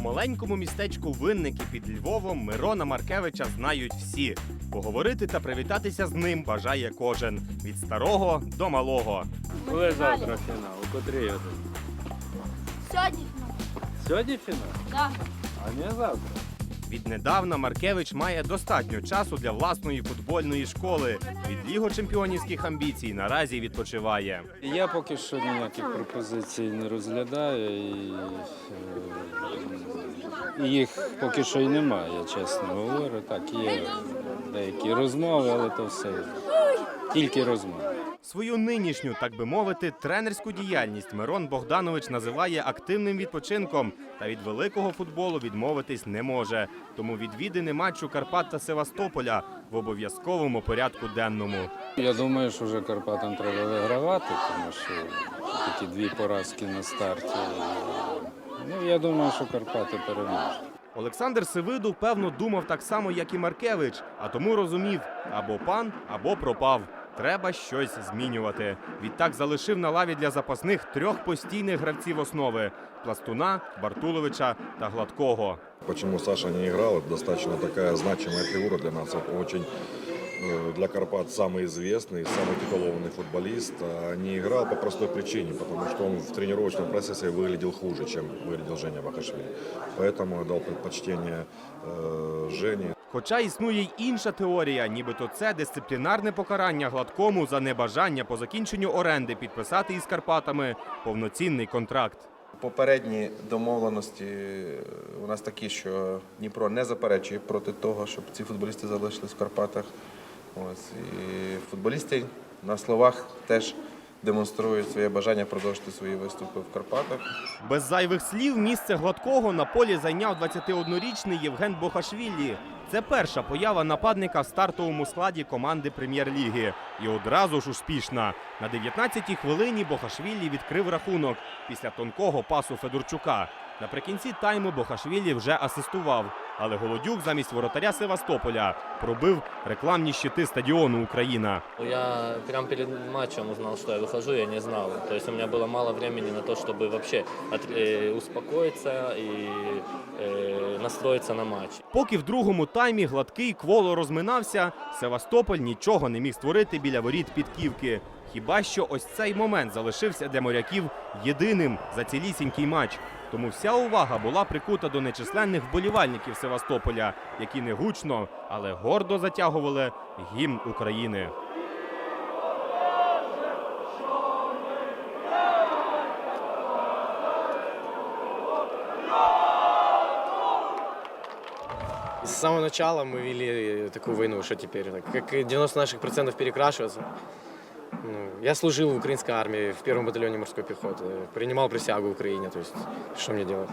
У маленькому містечку Винники під Львовом Мирона Маркевича знають всі. Поговорити та привітатися з ним бажає кожен від старого до малого. Коли завтра фінал? У котрій годині? Сьогодні. Сьогодні фінал? Да. А не завтра. Віднедавна Маркевич має достатньо часу для власної футбольної школи. Від лігочемпіонівських амбіцій наразі відпочиває. Я поки що ніяких пропозицій не розглядаю і, е, їх поки що й немає, чесно говорю. Так, є деякі розмови, але то все тільки розмови. Свою нинішню, так би мовити, тренерську діяльність Мирон Богданович називає активним відпочинком та від великого футболу відмовитись не може. Тому відвідини матчу Карпат та Севастополя в обов'язковому порядку денному. Я думаю, що вже Карпатам треба вигравати, тому що такі дві поразки на старті. Ну, я думаю, що Карпати переможуть. Олександр Сивиду, певно, думав так само, як і Маркевич, а тому розумів або пан, або пропав. Треба щось змінювати. Відтак залишив на лаві для запасних трьох постійних гравців основи Пластуна, Бартуловича та Гладкого. Почему Саша не играл, это достаточно такая значимая фигура для нас. Это очень э, для Карпат самый известный, самый титулованный футболист. А не играл по простой причине, потому что он в тренировочном процессе выглядел хуже, чем выглядел Женя Бахашвили. Поэтому я дал предпочтение э, Жене. Хоча існує й інша теорія, нібито це дисциплінарне покарання гладкому за небажання по закінченню оренди підписати із Карпатами повноцінний контракт. Попередні домовленості у нас такі, що Дніпро не заперечує проти того, щоб ці футболісти залишились в Карпатах. Ось і футболісти на словах теж демонструють своє бажання продовжити свої виступи в Карпатах. Без зайвих слів місце гладкого на полі зайняв 21-річний Євген Бохашвілі. Це перша поява нападника в стартовому складі команди прем'єр-ліги. І одразу ж успішна. На 19-й хвилині Бохашвілі відкрив рахунок після тонкого пасу Федорчука. Наприкінці тайму Бохашвілі вже асистував, але Голодюк замість воротаря Севастополя пробив рекламні щити стадіону Україна. Я прям перед матчем узнал, что я выхожу, я не знал. То есть у меня было мало времени на то, чтобы вообще от- э, успокоиться и э, настроиться на матч. Поки в другому таймі гладкий кволо розминався, Севастополь нічого не міг створити біля воріт підківки. Хіба що ось цей момент залишився для моряків єдиним за цілісінький матч. Тому вся увага була прикута до нечисленних вболівальників Севастополя, які не гучно, але гордо затягували гімн України. С самого начала мы вели такую войну, что теперь, так, как 90 наших процентов перекрашиваться. Ну, я служил в украинской армии в первом батальоне морской пехоты, принимал присягу Украине, то есть что мне делать?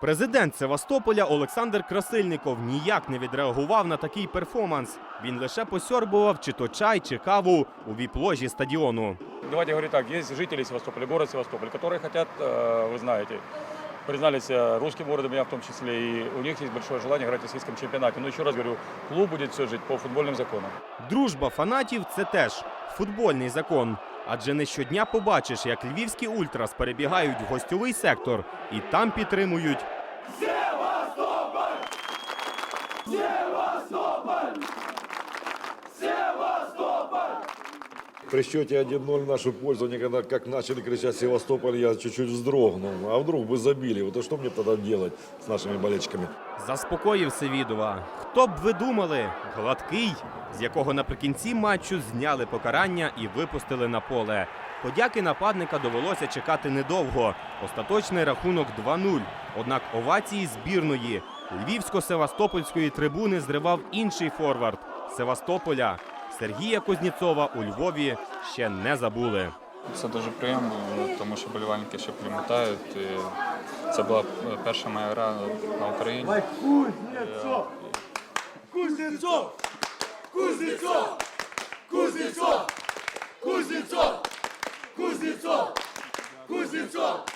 Президент Севастополя Олександр Красильников ніяк не відреагував на такий перформанс. Він лише посьорбував чи то чай, чи каву у віп-ложі стадіону. Давайте говорить так, есть жители Севастополя, город Севастополь, которые хотят, э, вы знаете, признались э, русским городом, я в том числе, и у них есть большое желание играть в российском чемпионате. Но еще раз говорю, клуб будет все жить по футбольным законам. Дружба фанатів це теж футбольний закон. Адже не щодня побачиш, як львівські ультрас перебігають в гостьовий сектор і там підтримують При счете 1-0 в нашу пользу, они когда как начали кричать Севастополь, я чуть-чуть вздрогнул. А вдруг бы забили? Вот и что мне тогда делать с нашими болельщиками? Заспокоїв Севідова. Хто б ви думали? Гладкий, з якого наприкінці матчу зняли покарання і випустили на поле. Подяки нападника довелося чекати недовго. Остаточний рахунок 2-0. Однак овації збірної львівсько-севастопольської трибуни зривав інший форвард Севастополя. Сергія Кузнєцова у Львові ще не забули. Це дуже приємно, тому що болівальники ще пам'ятають. Це була перша моя гра на Україні.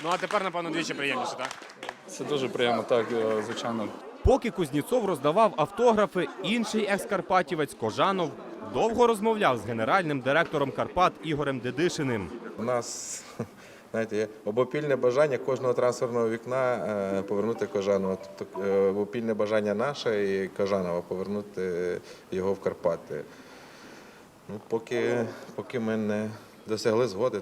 Ну а тепер, напевно, двічі приємніше, так? Це дуже приємно, так, е, звичайно. Поки Кузнєцов роздавав автографи, інший екс-карпатівець Кожанов довго розмовляв з генеральним директором Карпат Ігорем Дедишиним. У нас знаєте, є обопільне бажання кожного трансферного вікна е, повернути Кожанова. Тобто е, обопільне бажання наше і Кожанова повернути його в Карпати. Ну, поки, поки ми не досягли згоди.